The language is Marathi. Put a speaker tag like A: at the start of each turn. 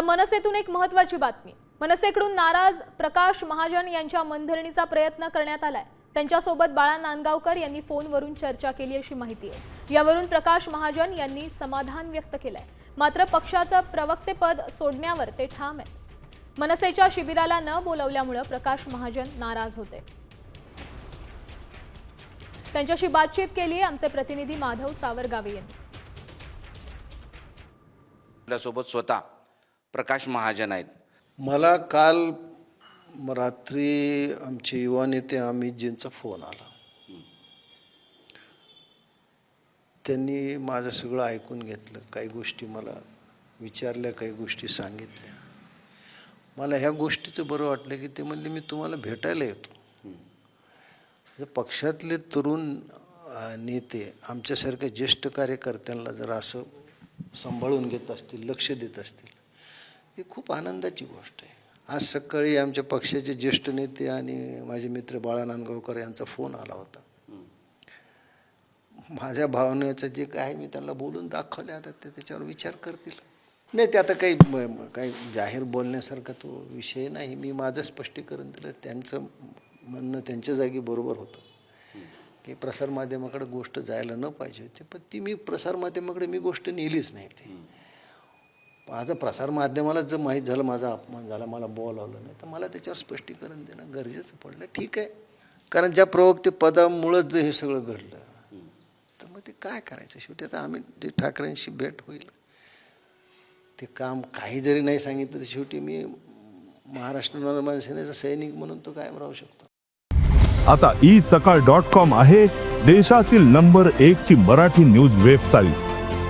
A: आता मनसेतून एक महत्वाची बातमी. मनसेकडून नाराज प्रकाश महाजन यांच्या मनधरणीचा प्रयत्न करण्यात आलाय. त्यांच्यासोबत बाळा नांदगावकर यांनी फोनवरून चर्चा केली अशी माहिती आहे. यावरून प्रकाश महाजन यांनी समाधान व्यक्त केलंय. मात्र पक्षाचं प्रवक्तेपद सोडण्यावर ते ठाम आहेत. मनसेच्या शिबिराला न बोलवल्यामुळं प्रकाश महाजन नाराज होते. त्यांच्याशी बातचीत केली आहे आमचे प्रतिनिधी माधव सावरगावे यांनी.
B: आपल्यासोबत स्वतः प्रकाश महाजन आहेत.
C: मला काल रात्री आमचे युवा नेते अमितजींचा फोन आला. त्यांनी माझं सगळं ऐकून घेतलं काही गोष्टी मला विचारल्या काही गोष्टी सांगितल्या. मला ह्या गोष्टीचं बरं वाटलं की ते म्हणले मी तुम्हाला भेटायला येतो. पक्षातले तरुण नेते आमच्यासारख्या ज्येष्ठ कार्यकर्त्यांना जर असं सांभाळून घेत असतील लक्ष देत असतील. ही खूप आनंदाची गोष्ट आहे. आज सकाळी आमच्या पक्षाचे ज्येष्ठ नेते आणि माझे मित्र बाळा नांदगावकर यांचा फोन आला होता. माझ्या भावनेचं जे काय मी त्यांना बोलून दाखवले आता ते त्याच्यावर विचार करतील. नाही ते आता काही काही जाहीर बोलण्यासारखा तो विषय नाही. मी माझं स्पष्टीकरण दिलं त्यांचं म्हणणं त्यांच्या जागी बरोबर होतं. की प्रसारमाध्यमाकडे गोष्ट जायला न पाहिजे होती पण ती मी प्रसारमाध्यमाकडे मी गोष्ट नेलीच नाही ती. माझं प्रसारमाध्यमाला जर माहीत झालं माझा अपमान झाला मला बोलावलं नाही तर मला त्याच्यावर स्पष्टीकरण देणं गरजेचं पडलं. ठीक आहे. कारण ज्या प्रवक्ते पदामुळंच जर हे सगळं घडलं तर मग ते काय करायचं? शेवटी आता आम्ही जे ठाकरेंशी भेट होईल. ते काम काही जरी नाही सांगितलं तर शेवटी मी महाराष्ट्र नवनिर्माण सेनेचा सैनिक म्हणून तो कायम राहू शकतो.
D: आता ई सकाळ डॉट कॉम आहे देशातील नंबर एक ची मराठी न्यूज वेबसाईट